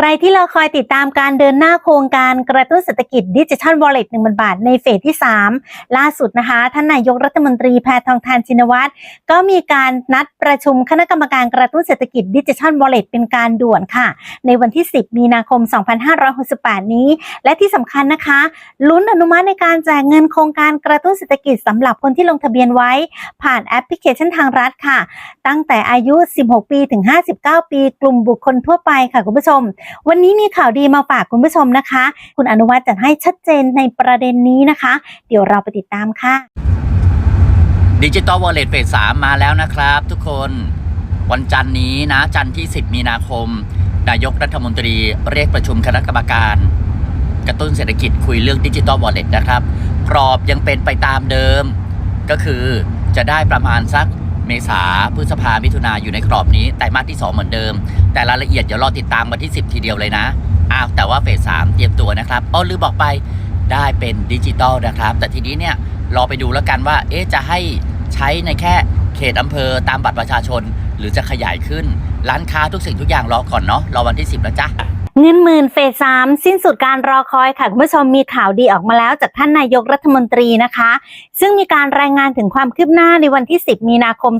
ใครที่รอคอยติดตามการเดินหน้าโครงการกระตุ้นเศรษฐกิจดิจิทัลวอลเล็ตหนึ่งบาท ในเฟสที่ 3 ล่าสุดนะคะ ท่านนายกรัฐมนตรีแพทองทานชินวัตรก็มีการนัดประชุมคณะกรรมการกระตุ้นเศรษฐกิจดิจิทัลวอลเล็ตเป็นการด่วนค่ะ ในวันที่ 10 มีนาคม 2568 นี้ และที่สำคัญนะคะลุ้นอนุมัติในการแจกเงินโครงการกระตุ้นเศรษฐกิจสำหรับคนที่ลงทะเบียนไว้ ผ่านแอปพลิเคชันทางรัฐค่ะ ตั้งแต่อายุ 16 ปีถึง 59 ปี กลุ่มบุคคลทั่วไปค่ะคุณผู้ชมวันนี้มีข่าวดีมาฝากคุณผู้ชมนะคะ คุณอนุวัฒน์จะให้ชัดเจนในประเด็นนี้นะคะ เดี๋ยวเราไปติดตามค่ะดิจิตอลวอลเล็ตเฟสสามมาแล้วนะครับ ทุกคนวันจันทร์นี้นะจันทร์ที่ 10 มีนาคม นายกรัฐมนตรีเรียกประชุมคณะกรรมการ กระตุ้นเศรษฐกิจคุยเรื่องดิจิตอลวอลเล็ตนะครับกรอบยังเป็นไปตามเดิม ก็คือจะได้ประมาณสัก เมษาพฤษภามิถุนาอยู่ในกรอบนี้ไตรมาสที่ 2 เหมือนเดิม แต่รายละเอียดเดี๋ยวรอติดตามวันที่ 10 ทีเดียวเลยนะอ้าวแต่ว่าเฟสสามเตรียมตัวนะครับอ้อลืมบอกไปได้เป็นดิจิตอลนะครับ แต่ทีนี้เนี่ยรอไปดูแล้วกันว่า เอ๊ะจะให้ใช้ในแค่เขตอำเภอตามบัตรประชาชน หรือจะขยายขึ้น ร้านค้าทุกสิ่งทุกอย่างรอก่อนเนาะรอวันที่ 10นะจ๊ะ เงินหมื่นเฟสสามสิ้นสุดการรอคอยค่ะคุณผู้ชมมีข่าวดีออกมาแล้วจากท่านนายกรัฐมนตรีนะคะ ซึ่งมีการรายงานถึงความคืบหน้าในวันที่ 10 มีนาคม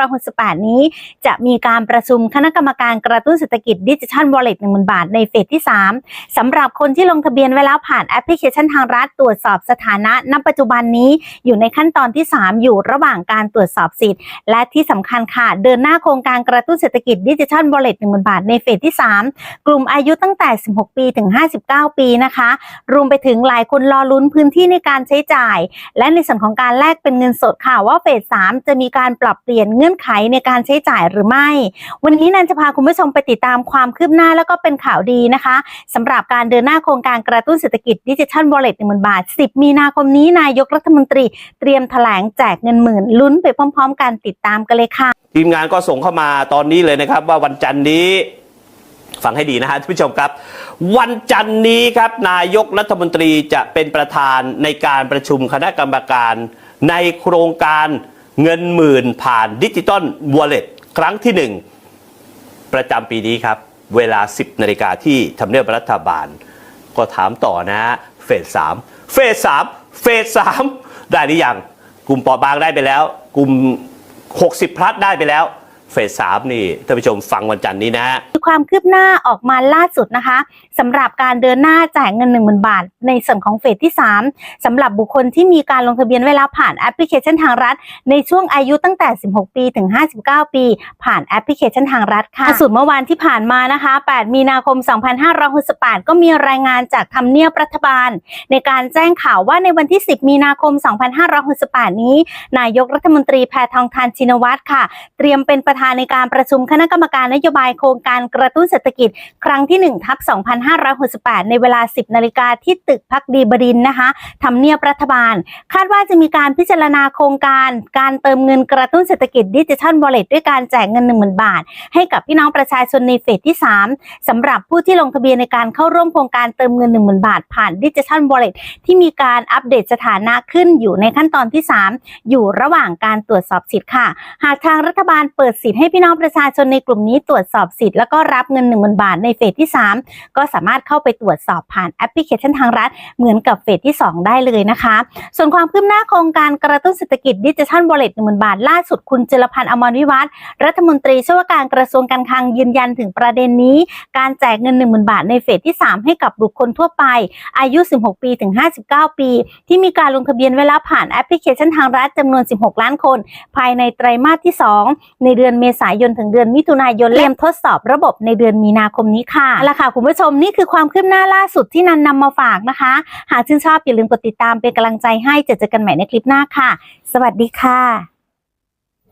2568 นี้ จะมีการประชุมคณะกรรมการกระตุ้นเศรษฐกิจดิจิทัลวอลเล็ต10,000บาทในเฟสที่ 3สำหรับคนที่ลงทะเบียนไว้แล้วผ่านแอปพลิเคชันทางรัฐตรวจสอบสถานะณปัจจุบันนี้อยู่ในขั้นตอนที่ 3 อยู่ระหว่างการตรวจสอบสิทธิ์ และที่สำคัญค่ะเดินหน้าโครงการกระตุ้นเศรษฐกิจดิจิทัลวอลเล็ต10,000บาทในเฟสที่ 3 กลุ่มอายุุตั้งแต่ 16 ปีถึง 59 ปีนะคะ รวมไปถึงหลายคนรอลุ้นพื้นที่ในการใช้จ่าย และในส่วนของการแลกเป็นเงินสดค่ะว่าเฟส 3 จะมีการปรับเปลี่ยนเงื่อนไขในการใช้จ่ายหรือไม่ วันนี้นันจะพาคุณผู้ชมไปติดตามความคืบหน้าแล้วก็เป็นข่าวดีนะคะสำหรับการเดินหน้าโครงการกระตุ้นเศรษฐกิจดิจิทัลวอลเล็ต10,000บาท 10 มีนาคมนี้นายกรัฐมนตรีเตรียมแถลงแจกเงินหมื่นลุ้นไปพร้อม ๆ กันติดตามกันเลยค่ะ ทีมงานก็ส่งเข้ามาตอนนี้เลยนะครับว่าวันจันทร์นี้ ฟังให้ดีนะฮะท่านผู้ชมครับ วันจันนี้ครับนายกรัฐมนตรีจะเป็นประธานในการประชุมคณะกรรมการในโครงการเงินหมื่นผ่านดิจิตอลวอลเล็ตครั้งที่หนึ่งประจำปีนี้ครับ เวลา 10นาฬิกาที่ทำเนียบรัฐบาล ก็ถามต่อนะฮะเฟสสามเฟสสามเฟสสามได้หรือยังกลุ่มปอบางได้ไปแล้ว กลุ่ม 60พลัดได้ไปแล้ว เฟสสามนี่ท่านผู้ชมฟังวันจันทร์นี้นะฮะ ความคืบหน้าออกมาล่าสุดนะคะสำหรับการเดินหน้าจ่ายเงิน 1 0,000 บาท ในส่วนของเฟสที่ 3สำหรับบุคคลที่มีการลงทะเบียนไว้แล้วผ่านแอปพลิเคชันทางรัฐ ในช่วงอายุตั้งแต่ 16 ปีถึง 59 ปี ผ่านแอปพลิเคชันทางรัฐค่ะสุดเมื่อวานที่ผ่านมานะคะ 8 มีนาคม 2568 ก็มีรายงานจากทำเนียบรัฐบาล ในการแจ้งข่าวว่าในวันที่ 10 มีนาคม 2568 นี้ นายกรัฐมนตรีแพทองทานชินวัตรค่ะ เตรียมเป็นประธานในการประชุมคณะกรรมการนโยบายโครงการกระตุ้นเศรษฐกิจ ครั้งที่1ทับ2568 ในเวลา 10 นาฬิกาที่ตึกพักดีบดินนะคะทำเนียบรัฐบาล คาดว่าจะมีการพิจารณาโครงการ การเติมเงินกระตุ้นเศรษฐกิจดิจิทัลวอลเล็ตด้วยการแจกเงิน 10,000 บาท ให้กับพี่น้องประชาชนในเฟสที่ 3สำหรับผู้ที่ลงทะเบียนในการเข้าร่วมโครงการเติมเงิน 10,000 บาท ผ่านดิจิทัลวอลเล็ตที่มีการอัปเดตสถานะขึ้นอยู่ในขั้นตอนที่ 3 อยู่ระหว่างการตรวจสอบสิทธิ์ค่ะ หากทางรัฐบาลเปิดสิทธิ์ให้พี่น้องประชาชนในกลุ่มนี้ตรวจสอบสิทธิ์แล้วก็รับเงิน10,000 บาทในเฟสที่ 3 ก็สามารถเข้าไปตรวจสอบผ่านแอปพลิเคชันทางรัฐ เหมือนกับเฟสที่ 2 ได้เลยนะคะ ส่วนความคืบหน้าโครงการกระตุ้นเศรษฐกิจดิจิทัลวอลเล็ต10,000บาทล่าสุดคุณจรพันธ์อมรวิวัฒน์รัฐมนตรีช่วยว่าการกระทรวงการคลังยืนยันถึงประเด็นนี้ การแจกเงิน 10,000 บาทในเฟสที่ 3 ให้กับบุคคลทั่วไป อายุ 16 ปีถึง 59 ปี ที่มีการลงทะเบียนไว้แล้วผ่านแอปพลิเคชันทางรัฐจำนวน 16 ล้านคน ภายในไตรมาสที่ 2 ในเดือนเมษายนถึงเดือนมิถุนายนเตรียมทดสอบระบบในเดือนมีนาคมนี้ค่ะเอาละค่ะคุณผู้ชมนี่คือความคืบหน้าล่าสุดที่นันนำมาฝากนะคะ หากชื่นชอบอย่าลืมกดติดตามเป็นกำลังใจให้เจอเจอกันใหม่ในคลิปหน้าค่ะ สวัสดีค่ะ